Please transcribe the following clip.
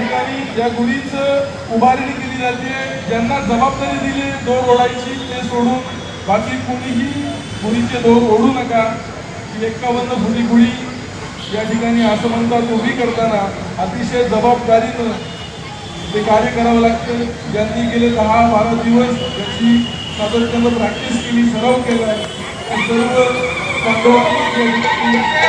ठिकाणी ज्या गुढीचं उभारणी केली जाते. ज्यांना जबाबदारी दिली दोर ओढायची ते सोडून बाकी कुणीही गुढीचे दोर ओढू नका. एकावन्न एक्कावन्न फुटी गुढी या ठिकाणी असं म्हणतात उभी करताना अतिशय जबाबदारीनं ते कार्य करावं लागतं. ज्यांनी गेले दहा बारा दिवस याची सातत्यानं प्रॅक्टिस केली सराव केला आहे सर्व या ठिकाणी